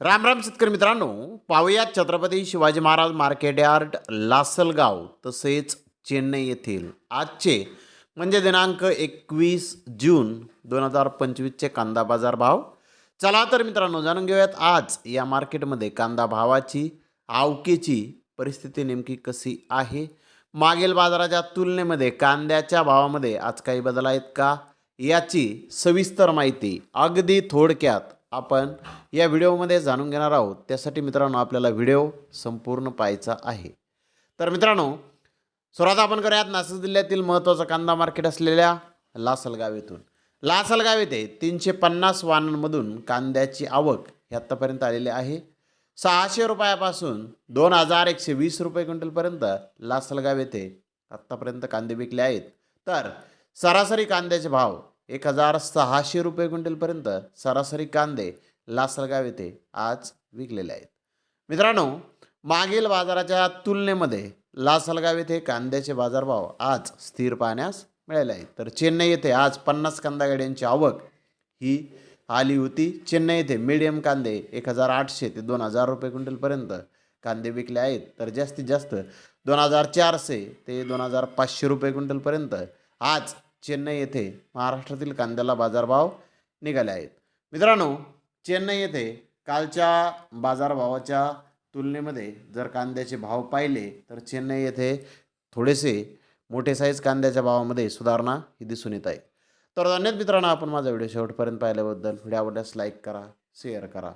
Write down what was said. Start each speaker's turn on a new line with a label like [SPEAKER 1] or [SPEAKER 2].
[SPEAKER 1] राम राम शेतकरी मित्रांनो पाहुयात छत्रपती शिवाजी महाराज मार्केट यार्ड लासलगाव तसेच चेन्नई येथील आजचे म्हणजे दिनांक एकवीस जून दोन हजार पंचवीसचे कांदा बाजार भाव. चला तर मित्रांनो जाणून घेऊयात आज या मार्केटमध्ये कांदा भावाची आवकेची परिस्थिती नेमकी कशी आहे? मागील बाजाराच्या तुलनेमध्ये कांद्याच्या भावामध्ये आज काही बदल आहेत का? याची सविस्तर माहिती अगदी थोडक्यात आपण या व्हिडिओमध्ये जाणून घेणार आहोत. त्यासाठी मित्रांनो आपल्याला व्हिडिओ संपूर्ण पाहायचा आहे. तर मित्रांनो सुरुवात आपण करूयात. नाशिक जिल्ह्यातील महत्त्वाचं कांदा मार्केट असलेल्या लासलगाव येथून लासलगाव येथे तीनशे पन्नास वाहनांमधून कांद्याची आवक ही आत्तापर्यंत आलेली आहे. सहाशे रुपयापासून दोन हजार एकशे वीस रुपये क्विंटलपर्यंत लासलगाव येथे आत्तापर्यंत कांदे विकले आहेत. तर सरासरी कांद्याचे भाव एक हजार सहाशे रुपये क्विंटलपर्यंत सरासरी कांदे लासलगाव येथे आज विकलेले आहेत. मित्रांनो मागील बाजाराच्या तुलनेमध्ये लासलगाव येथे कांद्याचे बाजारभाव आज स्थिर पाहण्यास मिळाले आहेत. तर चेन्नई येथे आज पन्नास कांदा गाड्यांची आवक ही आली होती. चेन्नई येथे मीडियम कांदे एक हजार आठशे ते दोन हजार रुपये क्विंटलपर्यंत कांदे विकले आहेत. तर जास्तीत जास्त दोन हजार चारशे ते दोन हजार पाचशे रुपये क्विंटलपर्यंत आज चेन्नई येथे महाराष्ट्रातील कांद्याला बाजारभाव निघाले आहेत. मित्रांनो चेन्नई येथे कालच्या बाजारभावाच्या तुलनेमध्ये जर कांद्याचे भाव पाहिले तर चेन्नई येथे थोडेसे मोठे साईज कांद्याच्या भावामध्ये सुधारणा ही दिसून येत आहे. तर धन्यवाद मित्रांनो आपण माझा व्हिडिओ शेवटपर्यंत पाहिल्याबद्दल. व्हिडिओ आवडल्यास लाईक करा शेअर करा.